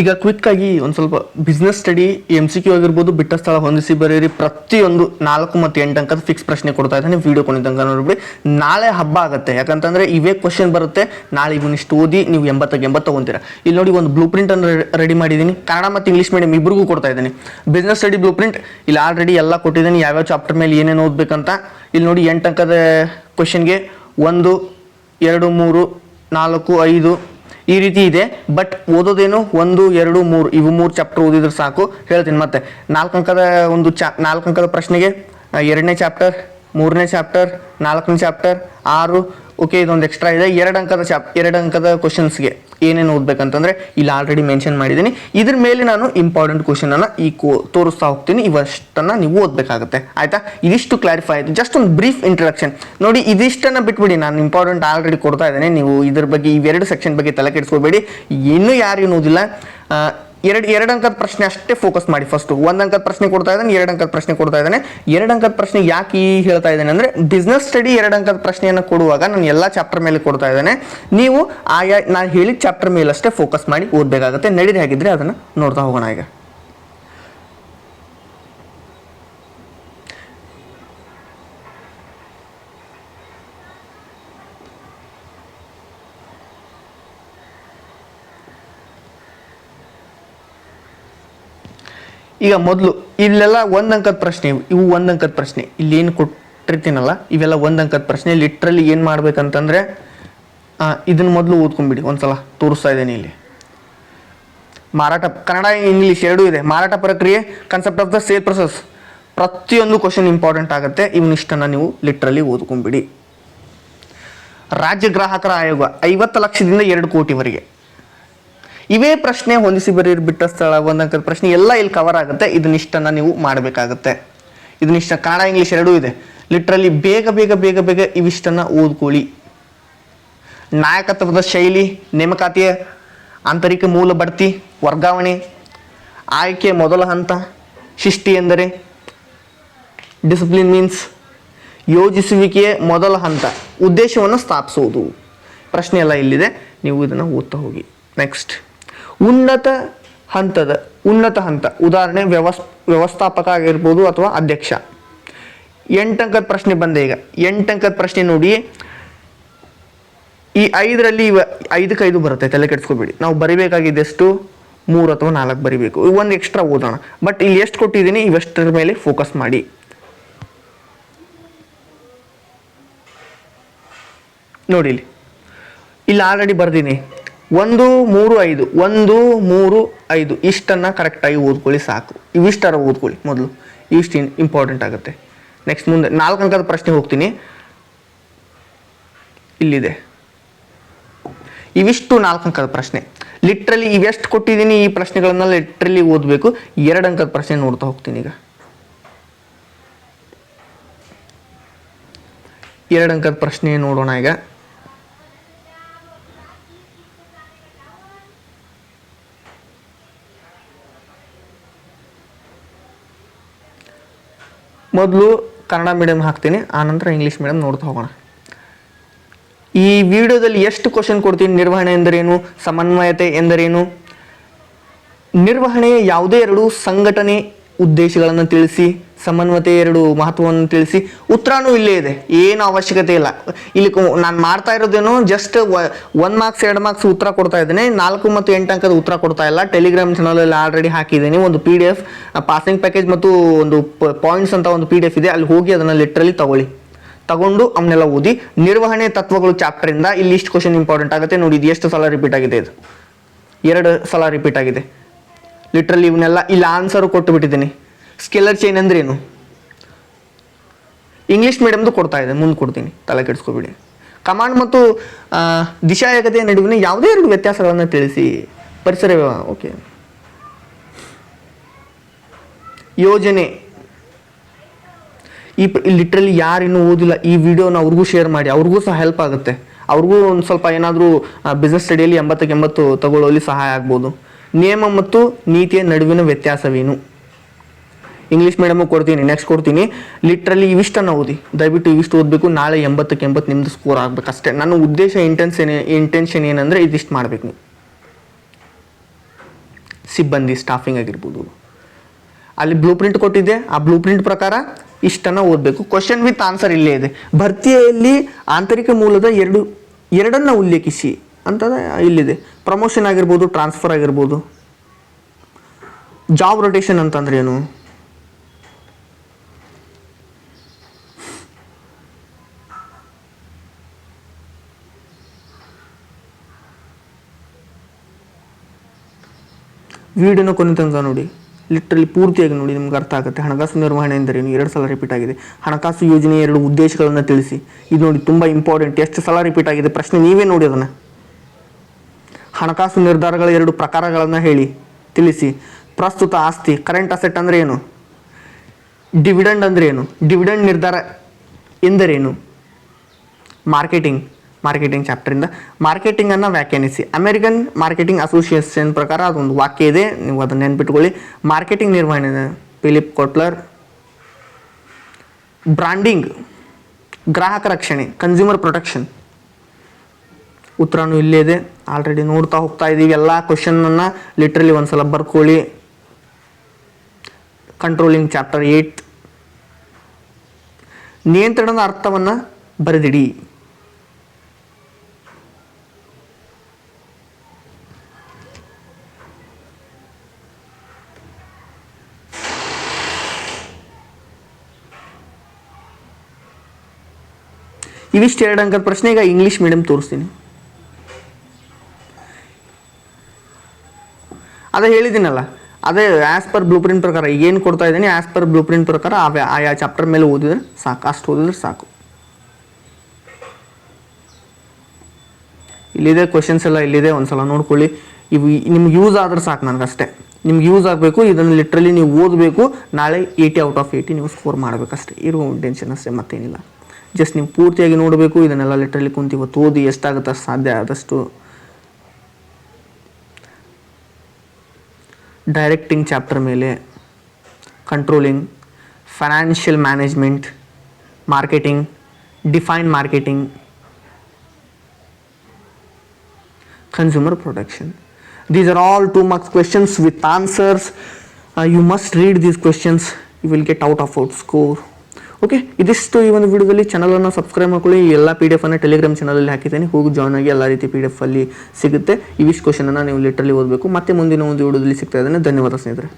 ಈಗ ಕ್ವಿಕ್ ಆಗಿ ಒಂದು ಸ್ವಲ್ಪ business study M C Q ಆಗಿರ್ಬೋದು, ಬಿಟ್ಟ ಸ್ಥಳ ಹೊಂದಿಸಿ ಬರೀರಿ. ಪ್ರತಿಯೊಂದು ನಾಲ್ಕು ಮತ್ತು ಎಂಟು ಅಂಕದ ಫಿಕ್ಸ್ ಪ್ರಶ್ನೆ ಕೊಡ್ತಾ ಇದ್ದಾನೆ. ವಿಡಿಯೋ ಕೊನೆತನಕ ನೋಡ್ಬಿಡಿ. ನಾಳೆ ಹಬ್ಬ ಆಗುತ್ತೆ. ಯಾಕಂತಂದ್ರೆ ಇವೇ ಕ್ವಶನ್ ಬರುತ್ತೆ. ನಾಳೆ ಇವನ್ನಿಷ್ಟು ಓದಿ ನೀವು ಎಂಬತ್ತಕ್ಕೆ ಎಂಬತ್ತು ತಗೊಂತೀರಾ. ಇಲ್ಲಿ ನೋಡಿ ಒಂದು ಬ್ಲೂ ಪ್ರಿಂಟ್ ಅನ್ನು ರೆಡಿ ಮಾಡಿದ್ದೀನಿ. ಕನ್ನಡ ಮತ್ತು ಇಂಗ್ಲೀಷ್ ಮೀಡಿಯಂ ಇಬ್ಬರಿಗೂ ಕೊಡ್ತಾ ಇದ್ದೀನಿ. ಬಿಸ್ನೆಸ್ ಸ್ಟಡಿ ಬ್ಲೂ ಪ್ರಿಂಟ್ ಇಲ್ಲಿ ಆಲ್ರೆಡಿ ಎಲ್ಲ ಕೊಟ್ಟಿದ್ದೀನಿ. ಯಾವ್ಯಾವ ಚಾಪ್ಟರ್ ಮೇಲೆ ಏನೇನು ಓದಬೇಕಂತ. ಇಲ್ಲಿ ನೋಡಿ ಎಂಟು ಅಂಕದ ಕ್ವಶನ್ಗೆ ಒಂದು, ಎರಡು, ಮೂರು, ನಾಲ್ಕು, ಐದು ಈ ರೀತಿ ಇದೆ ಬಟ್ ಓದೋದೇನು ಒಂದು, ಎರಡು, ಮೂರು, ಇವು ಮೂರು ಚಾಪ್ಟರ್ ಓದಿದ್ರೆ ಸಾಕು. ಹೇಳ್ತೀನಿ ಮತ್ತೆ. ನಾಲ್ಕು ಅಂಕದ ಒಂದು ಚಾ ನಾಲ್ಕು ಅಂಕದ ಪ್ರಶ್ನೆಗೆ ಎರಡನೇ ಚಾಪ್ಟರ್ ಮೂರನೇ ಚಾಪ್ಟರ್ ನಾಲ್ಕನೇ ಚಾಪ್ಟರ್ ಆರು ಓಕೆ ಇದೊಂದು ಎಕ್ಸ್ಟ್ರಾ ಇದೆ. ಎರಡು ಅಂಕದ ಚಾಪ್ ಎರಡು ಅಂಕದ ಕ್ವಶನ್ಸ್ಗೆ ಏನೇನು ಓದ್ಬೇಕಂತಂದ್ರೆ ಇಲ್ಲಿ ಆಲ್ರೆಡಿ ಮೆನ್ಷನ್ ಮಾಡಿದ್ದೀನಿ. ಇದ್ರ ಮೇಲೆ ನಾನು ಇಂಪಾರ್ಟೆಂಟ್ ಕ್ವಶನ್ ಅನ್ನ ಈ ಕೋ, ತೋರಿಸ್ತಾ ಹೋಗ್ತೀನಿ. ಇವಷ್ಟನ್ನ ನೀವು ಓದಬೇಕಾಗುತ್ತೆ. ಆಯ್ತಾ? ಇದಿಷ್ಟು ಕ್ಲಾರಿಫೈ ಆಯಿತು. ಜಸ್ಟ್ ಒಂದು ಬ್ರೀಫ್ ಇಂಟ್ರಡಕ್ಷನ್ ನೋಡಿ, ಇದಿಷ್ಟನ್ನ ಬಿಟ್ಬಿಡಿ. ನಾನು ಇಂಪಾರ್ಟೆಂಟ್ ಆಲ್ರೆಡಿ ಕೊಡ್ತಾ ಇದ್ದೇನೆ. ನೀವು ಇದ್ರ ಬಗ್ಗೆ ಇವೆರಡು ಸೆಕ್ಷನ್ ಬಗ್ಗೆ ತಲೆ ಕೆಡಿಸ್ಕೋಬೇಡಿ. ಇನ್ನೂ ಯಾರು ಏನೋದಿಲ್ಲ ಎರಡು ಎರಡು ಅಂಕದ ಪ್ರಶ್ನೆ ಅಷ್ಟೇ ಫೋಕಸ್ ಮಾಡಿ ಫಸ್ಟ್ ಒಂದು ಅಂಕದ ಪ್ರಶ್ನೆ ಕೊಡ್ತಾ ಇದ್ದಾನೆ, ಎರಡು ಅಂಕದ ಪ್ರಶ್ನೆ ಕೊಡ್ತಾ ಇದ್ದಾನೆ. ಎರಡು ಅಂಕದ ಪ್ರಶ್ನೆ ಯಾಕೆ ಈ ಹೇಳ್ತಾ ಇದ್ದಾನೆ ಅಂದ್ರೆ ಬಿಸ್ನೆಸ್ ಸ್ಟಡಿ ಎರಡು ಅಂಕದ ಪ್ರಶ್ನೆಯನ್ನು ಕೊಡುವಾಗ ನಾನು ಎಲ್ಲ ಚಾಪ್ಟರ್ ಮೇಲೆ ಕೊಡ್ತಾ ಇದ್ದಾನೆ. ನೀವು ಆಯಾ ನಾನು ಹೇಳಿದ ಚಾಪ್ಟರ್ ಮೇಲೆ ಅಷ್ಟೇ ಫೋಕಸ್ ಮಾಡಿ ಓದಬೇಕಾಗುತ್ತೆ. ನಡೀರಿ ಹಾಗಿದ್ರೆ ಅದನ್ನು ನೋಡ್ತಾ ಹೋಗೋಣ ಈಗ. ಈಗ ಮೊದಲು ಇಲ್ಲೆಲ್ಲ ಒಂದು ಅಂಕದ ಪ್ರಶ್ನೆ ಇವು. ಒಂದ್ ಅಂಕದ ಪ್ರಶ್ನೆ. ಇಲ್ಲಿ ಏನು ಕೊಟ್ಟಿರ್ತೀನಲ್ಲ, ಇವೆಲ್ಲ ಒಂದು ಅಂಕದ ಪ್ರಶ್ನೆ. ಲಿಟ್ರಲಿ ಏನು ಮಾಡ್ಬೇಕಂತಂದ್ರೆ ಇದನ್ನ ಮೊದಲು ಓದ್ಕೊಂಬಿಡಿ. ಒಂದ್ಸಲ ತೋರಿಸ್ತಾ ಇದ್ದೀನಿ ಇಲ್ಲಿ. ಮಾರಾಟ, ಕನ್ನಡ, ಇಂಗ್ಲೀಷ್ ಎರಡೂ ಇದೆ. ಮಾರಾಟ ಪ್ರಕ್ರಿಯೆ concept of the sale process ಪ್ರತಿಯೊಂದು ಕ್ವಶನ್ ಇಂಪಾರ್ಟೆಂಟ್ ಆಗುತ್ತೆ. ಇವನಿಷ್ಟನ್ನು ನೀವು ಲಿಟ್ರಲಿ ಓದ್ಕೊಂಬಿಡಿ. ರಾಜ್ಯ ಗ್ರಾಹಕರ ಆಯೋಗ ಐವತ್ತು ಲಕ್ಷದಿಂದ ಎರಡು ಕೋಟಿವರೆಗೆ. ಇವೇ ಪ್ರಶ್ನೆ ಹೊಂದಿಸಿ ಬರೀರ್ ಬಿಟ್ಟ ಸ್ಥಳ ಒಂದ್ ಪ್ರಶ್ನೆ ಎಲ್ಲ ಇಲ್ಲಿ ಕವರ್ ಆಗುತ್ತೆ. ಇದನ್ನಿಷ್ಟನ್ನು ನೀವು ಮಾಡಬೇಕಾಗುತ್ತೆ. ಇದನ್ನಿಷ್ಟ ಕನ್ನಡ, ಇಂಗ್ಲಿಷ್ ಎರಡೂ ಇದೆ. ಲಿಟ್ರಲಿ ಬೇಗ ಬೇಗ ಬೇಗ ಬೇಗ ಇವಿಷ್ಟನ್ನು ಓದ್ಕೊಳ್ಳಿ. ನಾಯಕತ್ವದ ಶೈಲಿ, ನೇಮಕಾತಿಯ ಆಂತರಿಕ ಮೂಲ ಬಡ್ತಿ, ವರ್ಗಾವಣೆ, ಆಯ್ಕೆ ಮೊದಲ ಹಂತ, ಶಿಷ್ಟಿ ಎಂದರೆ ಡಿಸಿಪ್ಲಿನ್ ಮೀನ್ಸ್ ಯೋಜಿಸುವಿಕೆಯ ಮೊದಲ ಹಂತ, ಉದ್ದೇಶವನ್ನು ಸ್ಥಾಪಿಸುವುದು ಪ್ರಶ್ನೆ ಎಲ್ಲ ಇಲ್ಲಿದೆ. ನೀವು ಇದನ್ನು ಓದ್ತಾ ಹೋಗಿ. ನೆಕ್ಸ್ಟ್ ಉನ್ನತ ಹಂತದ, ಉನ್ನತ ಹಂತ, ಉದಾಹರಣೆ ವ್ಯವಸ್, ವ್ಯವಸ್ಥಾಪಕ ಆಗಿರ್ಬೋದು ಅಥವಾ ಅಧ್ಯಕ್ಷ. ಎಂಟಂಕದ ಪ್ರಶ್ನೆ ಬಂದೆ ಈಗ. ಎಂಟಂಕದ ಪ್ರಶ್ನೆ ನೋಡಿ. ಈ ಐದರಲ್ಲಿ ಇವ ಐದಕ್ಕೆ ಐದು ಬರುತ್ತೆ, ತಲೆ ಕೆಡಿಸ್ಕೋಬೇಡಿ. ನಾವು ಬರಿಬೇಕಾಗಿದ್ದೆಷ್ಟು ಮೂರು ಅಥವಾ ನಾಲ್ಕು ಬರಿಬೇಕು. ಒಂದು ಎಕ್ಸ್ಟ್ರಾ ಓದೋಣ. ಬಟ್ ಇಲ್ಲಿ ಎಷ್ಟು ಕೊಟ್ಟಿದ್ದೀನಿ? ಇವೆಷ್ಟರ ಮೇಲೆ ಫೋಕಸ್ ಮಾಡಿ. ನೋಡಿ ಇಲ್ಲಿ. ಇಲ್ಲಿ ಆಲ್ರೆಡಿ ಬರ್ದೀನಿ. ಒಂದು, ಮೂರು, ಐದು. ಒಂದು, ಮೂರು, ಐದು. ಇಷ್ಟನ್ನು ಕರೆಕ್ಟಾಗಿ ಓದ್ಕೊಳ್ಳಿ ಸಾಕು. ಇವಿಷ್ಟರ ಓದ್ಕೊಳ್ಳಿ ಮೊದಲು. ಇವಿಷ್ಟು ಇಂಪಾರ್ಟೆಂಟ್ ಆಗುತ್ತೆ. ನೆಕ್ಸ್ಟ್ ಮುಂದೆ ನಾಲ್ಕು ಅಂಕದ ಪ್ರಶ್ನೆ ಹೋಗ್ತೀನಿ. ಇಲ್ಲಿದೆ. ಇವಿಷ್ಟು ನಾಲ್ಕು ಅಂಕದ ಪ್ರಶ್ನೆ. ಲಿಟ್ರಲಿ ಇವೆಷ್ಟು ಕೊಟ್ಟಿದ್ದೀನಿ ಈ ಪ್ರಶ್ನೆಗಳನ್ನ ಲಿಟ್ರಲಿ ಓದಬೇಕು. ಎರಡು ಅಂಕದ ಪ್ರಶ್ನೆ ನೋಡ್ತಾ ಹೋಗ್ತೀನಿ ಈಗ. ಎರಡು ಅಂಕದ ಪ್ರಶ್ನೆ ನೋಡೋಣ ಈಗ. ಮೊದಲು ಕನ್ನಡ ಮೀಡಿಯಂ ಹಾಕ್ತೀನಿ ಆನಂತರ ಇಂಗ್ಲೀಷ್ ಮೀಡಿಯಂ ನೋಡ್ತಾ ಹೋಗೋಣ. ಈ ವಿಡಿಯೋದಲ್ಲಿ ಎಷ್ಟು ಕ್ವಶನ್ ಕೊಡ್ತೀನಿ, ನಿರ್ವಹಣೆ ಎಂದರೇನು, ಸಮನ್ವಯತೆ ಎಂದರೇನು? ನಿರ್ವಹಣೆ ಯಾವುದೇ ಎರಡು ಸಂಘಟನೆ ಉದ್ದೇಶಗಳನ್ನು ತಿಳಿಸಿ ಸಮನ್ವಯತೆ ಎರಡು ಮಹತ್ವವನ್ನು ತಿಳಿಸಿ ಉತ್ತರನೂ ಇಲ್ಲೇ ಇದೆ, ಏನು ಅವಶ್ಯಕತೆ ಇಲ್ಲ. ಇಲ್ಲಿ ನಾನು ಮಾಡ್ತಾ ಇರೋದೇನು ಜಸ್ಟ್ ಒನ್ ಮಾರ್ಕ್ಸ್ ಎರಡು ಮಾರ್ಕ್ಸ್ ಉತ್ತರ ಕೊಡ್ತಾ ಇದ್ದೇನೆ. ನಾಲ್ಕು ಮತ್ತು ಎಂಟು ಅಂಕದ ಉತ್ತರ ಕೊಡ್ತಾ ಇಲ್ಲ. ಟೆಲಿಗ್ರಾಮ್ ಚಾನಲಲ್ಲಿ ಆಲ್ರೆಡಿ ಹಾಕಿದ್ದೀನಿ. ಒಂದು P D F passing package ಮತ್ತು ಒಂದು ಪಾಯಿಂಟ್ಸ್ ಅಂತ ಒಂದು ಪಿ ಡಿ ಎಫ್ ಇದೆ. ಅಲ್ಲಿ ಹೋಗಿ ಅದನ್ನು ಲಿಟ್ರಲಿ ತಗೊಳ್ಳಿ. ತಗೊಂಡು ಅವನ್ನೆಲ್ಲ ಓದಿ, ನಿರ್ವಹಣೆ ತತ್ವಗಳು ಚಾಪ್ಟರ್ ಇಂದ ಇಲ್ಲಿ ಇಷ್ಟು ಕ್ವಶನ್ ಇಂಪಾರ್ಟೆಂಟ್ ಆಗುತ್ತೆ. ನೋಡಿ, ಇದು ಎಷ್ಟು ಸಲ ರಿಪೀಟ್ ಆಗಿದೆ ಇದು? ಎರಡು ಸಲ ರಿಪೀಟ್ ಆಗಿದೆ. ಲಿಟ್ರಲಿ ಇವನ್ನೆಲ್ಲ ಇಲ್ಲಿ ಆನ್ಸರು ಕೊಟ್ಟು ಬಿಟ್ಟಿದ್ದೀನಿ. ಸ್ಕೆಲರ್ ಚೈನ್ ಅಂದ್ರೆ ಏನು? ಇಂಗ್ಲಿಷ್ ಮೀಡಿಯಮ್ದು ಕೊಡ್ತಾ ಇದೆ, ಮುಂದೆ ಕೊಡ್ತೀನಿ, ತಲೆ ಕೆಡಿಸ್ಕೊಬಿಡಿ. ಕಮಾಂಡ್ ಮತ್ತು ದಿಶಾ ಏಕತೆಯ ನಡುವಿನ ಯಾವುದೇ ಎರಡು ವ್ಯತ್ಯಾಸಗಳನ್ನು ತಿಳಿಸಿ. ಪರಿಸರ ಓಕೆ ಯೋಜನೆ. ಈ ಲಿಟ್ರಲಿ ಯಾರು ಇನ್ನೂ ಓದಿಲ್ಲ, ಈ ವಿಡಿಯೋನ ಅವ್ರಿಗೂ ಶೇರ್ ಮಾಡಿ, ಅವ್ರಿಗೂ ಸಹ ಹೆಲ್ಪ್ ಆಗುತ್ತೆ. ಅವ್ರಿಗೂ ಒಂದು ಸ್ವಲ್ಪ ಏನಾದರೂ ಬಿಸ್ನೆಸ್ ಸ್ಟಡಿಯಲ್ಲಿ ಎಂಬತ್ತಕ್ಕೆ ಎಂಬತ್ತು ತಗೊಳ್ಳೋಲ್ಲಿ ಸಹಾಯ ಆಗ್ಬೋದು. ನಿಯಮ ಮತ್ತು ನೀತಿಯ ನಡುವಿನ ವ್ಯತ್ಯಾಸವೇನು? ಇಂಗ್ಲೀಷ್ ಮೀಡಿಯಮು ಕೊಡ್ತೀನಿ ನೆಕ್ಸ್ಟ್ ಕೊಡ್ತೀನಿ. ಲಿಟ್ರಲಿ ಇವಿಷ್ಟನ್ನು ಓದಿ. ದಯವಿಟ್ಟು ಇವಿಷ್ಟು ಓದಬೇಕು. ನಾಳೆ ಎಂಬತ್ತಕ್ಕೆ ಎಂಬತ್ತು ನಿಮ್ಮದು ಸ್ಕೋರ್ ಆಗಬೇಕು ಅಷ್ಟೇ. ನನ್ನ ಉದ್ದೇಶ ಇಂಟೆನ್ಸ್ ಏನೇ ಇಂಟೆನ್ಷನ್ ಏನಂದರೆ ಇದಿಷ್ಟು ಮಾಡಬೇಕು ಸಿಬ್ಬಂದಿ ಸ್ಟಾಫಿಂಗ್ ಆಗಿರ್ಬೋದು. ಅಲ್ಲಿ ಬ್ಲೂ ಪ್ರಿಂಟ್ ಕೊಟ್ಟಿದ್ದೆ. ಆ ಬ್ಲೂ ಪ್ರಿಂಟ್ ಪ್ರಕಾರ ಇಷ್ಟನ್ನು ಓದಬೇಕು. ಕ್ವಶನ್ ವಿತ್ ಆನ್ಸರ್ ಇಲ್ಲೇ ಇದೆ. ಭರ್ತಿಯಲ್ಲಿ ಆಂತರಿಕ ಮೂಲದ ಎರಡು, ಎರಡನ್ನ ಉಲ್ಲೇಖಿಸಿ. ಅಂತ ಇಲ್ಲಿದೆ. ಪ್ರಮೋಷನ್ ಆಗಿರ್ಬೋದು ಟ್ರಾನ್ಸ್ಫರ್ ಆಗಿರ್ಬೋದು. ಜಾಬ್ ರೊಟೇಷನ್ ಅಂತಂದ್ರೆ ಏನು? ವಿಡಿಯೋನ ಕೊನೆ ತನಕ ನೋಡಿ ಲಿಟ್ರಲಿ ಪೂರ್ತಿಯಾಗಿ ನೋಡಿ, ನಿಮ್ಗೆ ಅರ್ಥ ಆಗುತ್ತೆ. ಹಣಕಾಸು ನಿರ್ವಹಣೆ ಎಂದರೇನು ಎರಡು ಸಲ ರಿಪೀಟ್ ಆಗಿದೆ. ಹಣಕಾಸು ಯೋಜನೆಯ ಎರಡು ಉದ್ದೇಶಗಳನ್ನು ತಿಳಿಸಿ. ಇದು ನೋಡಿ ತುಂಬ ಇಂಪಾರ್ಟೆಂಟ್ ಎಷ್ಟು ಸಲ ರಿಪೀಟ್ ಆಗಿದೆ? ಪ್ರಶ್ನೆ ನೀವೇ ನೋಡಿ ಅದನ್ನು. ಹಣಕಾಸು ನಿರ್ಧಾರಗಳ ಎರಡು ಪ್ರಕಾರಗಳನ್ನು ಹೇಳಿ, ತಿಳಿಸಿ. ಪ್ರಸ್ತುತ ಆಸ್ತಿ ಕರೆಂಟ್ ಅಸೆಟ್ ಅಂದರೆ ಏನು? ಡಿವಿಡೆಂಡ್ ಅಂದರೆ ಏನು? ಡಿವಿಡೆಂಡ್ ನಿರ್ಧಾರ ಎಂದರೇನು ಮಾರ್ಕೆಟಿಂಗ್ ಮಾರ್ಕೆಟಿಂಗ್ ಚಾಪ್ಟರಿಂದ ಮಾರ್ಕೆಟಿಂಗನ್ನು ವ್ಯಾಖ್ಯಾನಿಸಿ. ಅಮೆರಿಕನ್ ಮಾರ್ಕೆಟಿಂಗ್ ಅಸೋಸಿಯೇಷನ್ ಪ್ರಕಾರ ಅದೊಂದು ವಾಕ್ಯ ಇದೆ. ನೀವು ಅದನ್ನು ನೆನ್ಪಿಟ್ಕೊಳ್ಳಿ. ಮಾರ್ಕೆಟಿಂಗ್ ನಿರ್ವಹಣೆ ಫಿಲಿಪ್ ಕೊಟ್ಲರ್ ಬ್ರಾಂಡಿಂಗ್ ಗ್ರಾಹಕ ರಕ್ಷಣೆ ಕನ್ಸ್ಯೂಮರ್ ಪ್ರೊಟೆಕ್ಷನ್ ಉತ್ತರನೂ ಇಲ್ಲೇ ಇದೆ. ಆಲ್ರೆಡಿ ನೋಡ್ತಾ ಹೋಗ್ತಾ ಇದ್ದೀವಿ ಎಲ್ಲ ಕ್ವಶನನ್ನು ಲಿಟ್ರಲಿ ಒಂದ್ಸಲ ಬರ್ಕೊಳ್ಳಿ. ಕಂಟ್ರೋಲಿಂಗ್ ಚಾಪ್ಟರ್ ಏಟ್ ನಿಯಂತ್ರಣದ ಅರ್ಥವನ್ನು ಬರೆದಿಡಿ. ಇವಿಷ್ಟು ಎರಡು ಅಂಕದ ಪ್ರಶ್ನೆ ಈಗ ಇಂಗ್ಲೀಷ್ ಮೀಡಿಯಂ ತೋರಿಸ್ತೀನಿ. ಅದೇ ಹೇಳಿದ್ದೀನಲ್ಲ, ಅದೇ ಆ್ಯಸ್ ಪರ್ ಬ್ಲೂ ಪ್ರಿಂಟ್ ಪ್ರಕಾರ, ಏನು ಕೊಡ್ತಾ ಇದ್ದೀನಿ ಆ್ಯಸ್ ಪರ್ ಬ್ಲೂ ಪ್ರಿಂಟ್ ಪ್ರಕಾರ, ಅವೇ ಆಯಾ ಚಾಪ್ಟರ್ ಮೇಲೆ ಓದಿದ್ರೆ ಸಾಕು, ಅಷ್ಟು ಓದಿದ್ರೆ ಸಾಕು. ಇಲ್ಲಿದೆ ಕ್ವಶನ್ಸ್ ಎಲ್ಲ ಇಲ್ಲಿದೆ, ಒಂದ್ಸಲ ನೋಡ್ಕೊಳ್ಳಿ. ಇವು ನಿಮ್ಗೆ ಯೂಸ್ ಆದ್ರೆ ಸಾಕು ನನಗಷ್ಟೇ. ನಿಮ್ಗೆ ಯೂಸ್ ಆಗಬೇಕು, ಇದನ್ನು ಲಿಟ್ರಲಿ ನೀವು ಓದಬೇಕು, ನಾಳೆ ಏಯ್ಟಿ ಔಟ್ ಆಫ್ ಏಯ್ಟಿ ನೀವು ಸ್ಕೋರ್ ಮಾಡಬೇಕಷ್ಟೇ. ಇರೋ ಟೆನ್ಷನ್ ಅಷ್ಟೇ, ಮತ್ತೇನಿಲ್ಲ. ಜಸ್ಟ್ ನೀವು ಪೂರ್ತಿಯಾಗಿ ನೋಡಬೇಕು, ಇದನ್ನೆಲ್ಲ ಲೆಟ್ರಲ್ಲಿ ಕುಂತಿ ಇವತ್ತು ಓದಿ ಎಷ್ಟಾಗುತ್ತ ಸಾಧ್ಯ ಆದಷ್ಟು ಡೈರೆಕ್ಟಿಂಗ್ ಚಾಪ್ಟರ್ ಮೇಲೆ controlling financial management marketing define marketing consumer protection these are all two marks questions with answers you must read these questions you will get out of out score okay ಇದಿಷ್ಟು ಈ ಒಂದು ವಿಡಿಯೋದಲ್ಲಿ ಚಾನಲನ್ನು subscribe ಮಾಡ್ಕೊಳ್ಳಿ. ಈ ಎಲ್ಲ P D ಎಫನ್ನು Telegram ಚಾನಲಲ್ಲಿ ಹಾಕಿದ್ದೇನೆ. ಹೋಗಿ ಜಾಯ್ನ್ ಆಗಿ ಎಲ್ಲ ರೀತಿ ಪಿ ಡಿ ಎಫ್ ಅಲ್ಲಿ ಸಿಗುತ್ತೆ ಇವಿಷ್ಟು ಕ್ವಶನನ್ನು ನೀವು ಲಿಟ್ರಲ್ಲಿ ಓದಬೇಕು. ಮತ್ತೆ ಮುಂದಿನ ಒಂದು ವಿಡಿಯೋದಲ್ಲಿ ಸಿಗ್ತಾ ಇದ್ದೇನೆ. ಧನ್ಯವಾದ ಸ್ನೇಹಿತರೆ.